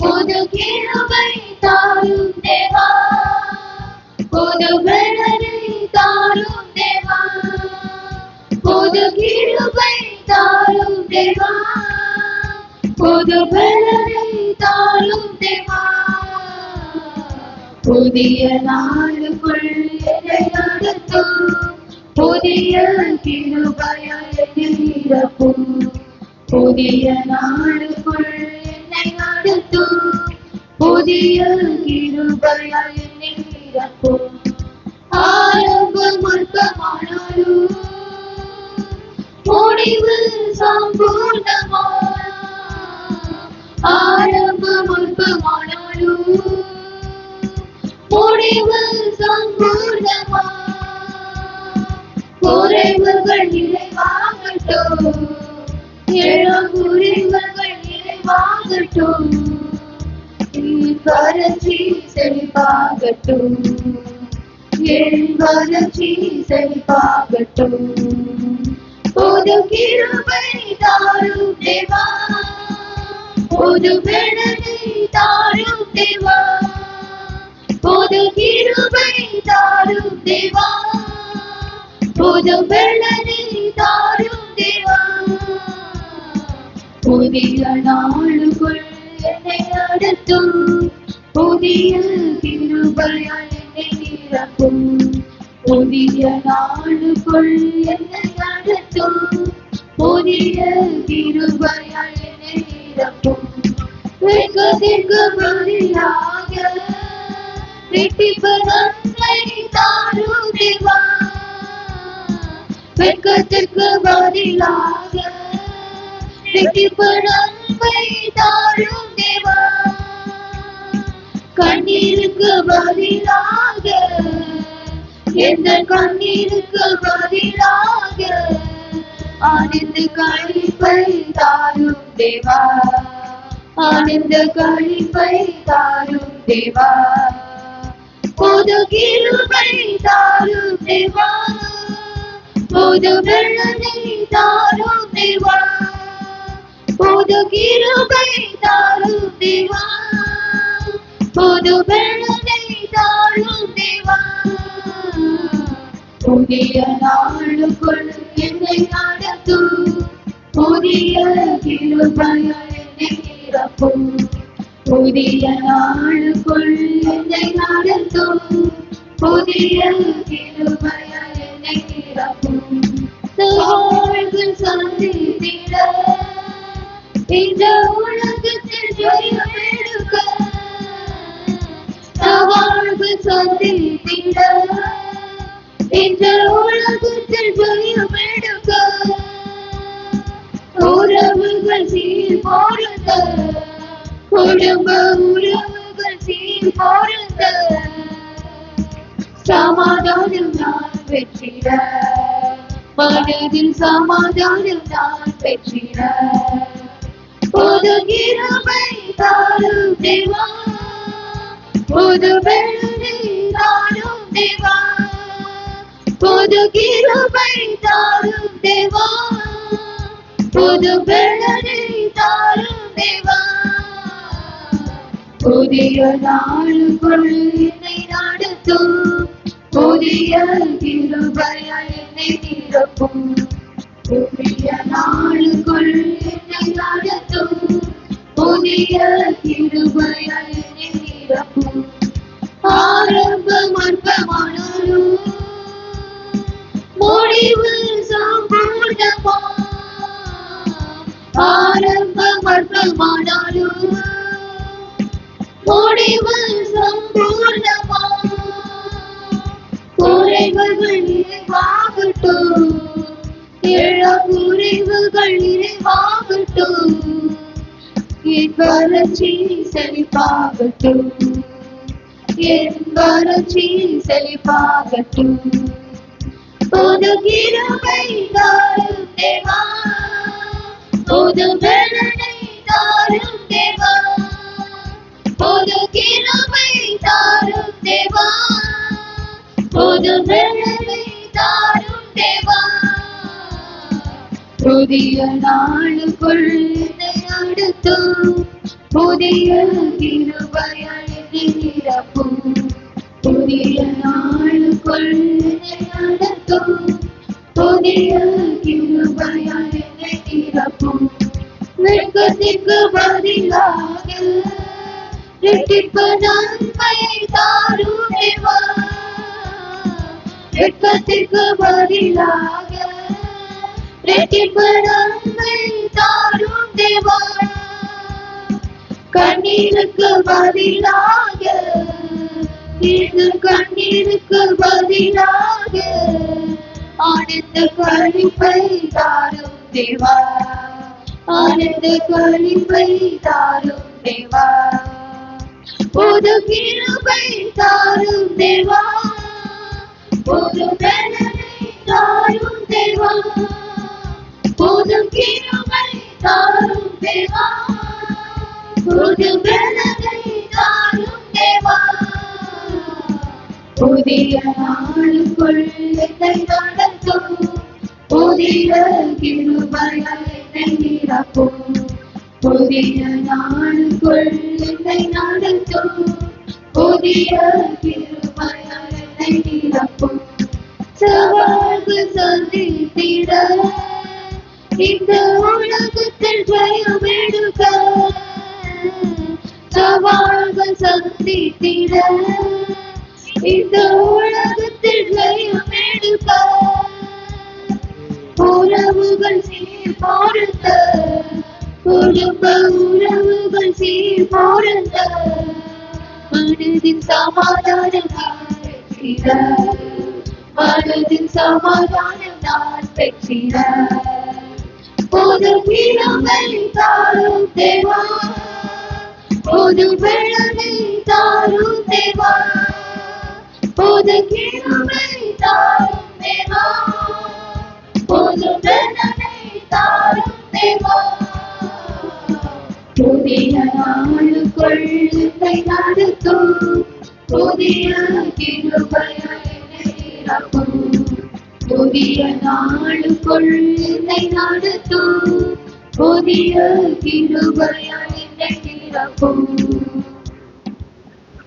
புது கிருபை தாரும் தேவா புது பலனை தாரும் தேவா புது கிருபை தாரும் தேவா புது பலனை தாரும் தேவா புதிய நாள் புதிய கிருபையால் என்னை நிரப்பும் புதிய நாளுக்குள் என்னை நடத்தும் புதிய கிருபையால் என்னை நிரப்பும் ஆரம்பம் அற்பமானாலும் முடிவு சம்பூர்ணமா ஆரம்பம் அற்பமானாலும் முடிவு சம்பூர்ணமா குறைவுகள் நிறைவாகட்டும். ஏழாம் குறைவுகள் நிறைவாகட்டும். வறட்சி செழிப்பாகட்டும். என் வறட்சி செழிப்பாகட்டும். புது கிருபை தாரும் தேவா. புது பெணனை தாரும் தேவா. புது கிருபை தாரும் தேவா. புது பெணனை தாரும் தேவா புதிய நாளுக்குள் என்னை நடத்தும் புதிய கிருபையால் என்னை நிரப்பும் புதிய நாளுக்குள் என்னை நடத்தும் புதிய கிருபையால் என்னை நிரப்பும் வெட்கத்திற்கு பதிலாக நன்மை தாரும் தேவா வெட்கத்திற்கு பதிலாக ரெட்டிப்பு நன்மை தாரும் தேவா. கண்ணீருக்கு பதிலாக எந்த கண்ணீருக்கு பதிலாக ஆனந்த கழிப்பை தாரும் தேவா. ஆனந்த கழிப்பை தாரும் தேவா. புது கிருபை தாரும் தேவா. புது வெள்ளனை தாரும் தேவா புது கிருபை தாரும் தேவா புது வெள்ளனை தாரும் தேவா புதிய நாளுக்குள் என்னை நடத்தும் புதிய கிருபையால் என்னை நிரப்பும் புதிய நாளுக்குள் என்னை நடத்தும் புதிய கிருபையால் சவால்கள் சந்தித்திட இந்த உலகத்தில் ஜெயம் எடுக்க. சவால்கள் சந்தித்திட இந்த உலகத்தில் ஜெயம் எடுக்க. உறவுகள் சீர் போடுங்க. குடும்ப உறவுகள் சீர் போடுங்க. சமாதானம் நான் வெற்றிட. மனதில் சமாதானம் நான் பெற்றிட. புது கிருபை தாரும் தேவா. புது வெள்ளனை தாரும் தேவா. புது கிருபை தாரும் தேவா. புது வெள்ளனை தாரும் தேவா. புதிய நாளுக்குள் என்னை நடத்தும். புதிய கிருபையால் என்னை நிரப்பும் புதிய நாளுக்குள் என்னை நடத்தும். புதிய என்னை நிரப்பும் ஆரம்பம் அற்பமானாலும் முடிவு சம்பூர்ணமா ஆரம்பம் அற்பமானாலும் முடிவு சம்பூர்ணமா குறைவுகள் நிறைவாகட்டும் ஏழா குறைவுகள் நிறைவாகட்டும் என் வறட்சி செழிப்பாகட்டும் என் வறட்சி செழிப்பாகட்டும் புது கிருபை தாரும் தேவா. புது பலனை தாரும் தேவா. புது கிருபை தாரும் தேவா. புது பலனை தாரும் தேவா புதிய நாளுக்குள் என்னை நடத்தும் புதிய கிருபையால் என்னை நிரப்பும் புதிய நாளுக்குள் என்னை நடத்தும் புதிய கிருபையால் என்னை நிரப்பும் வெட்கத்திற்கு பதிலாக ரெட்டிப்பு நன்மையை தாரும் தேவா வெட்கத்திற்கு பதிலாக நன்மை தாரும் தேவா. கண்ணீருக்கு பதிலாக இது கண்ணீருக்கு பதிலாக ஆனந்த கழிப்பை தாரும் தேவா. ஆனந்த கழிப்பை தாரும் தேவா. புது கிருபை தாரும் தேவா. புதிய நாளுக்குள் என்னை நடத்தும். புதிய கிருபையால் என்னை நிரப்பும். புதிய நாளுக்குள் என்னை நடத்தும். புதிய சவால்கள் சந்தித்திட இந்த உலகத்தில் ஜெயம் எடுக்க சவால்கள் சந்தித்திட இந்த உலகத்தில் ஜெயம் எடுக்க உறவுகள் சீர் பொருந்த குடும்ப உறவுகள் சீர் பொருந்த மனதின் சமாதானம் நான் பெற்றிட மனதின் சமாதானம் நான் பெற்றிட. பொது கிழமை தாரும் தேவா. பொது வெள்ளனை தாரும் தேவா. பொது கிழமை தாரும் தேவா. பொது வெள்ளனை தாரும் தேவா. புதிய நாளுக்குள் என்னை நடத்தும். புதிய கிருபை என்னை புதிய நாளுக்குள் என்னை நடத்தும். புதிய கிருபையால் என்னை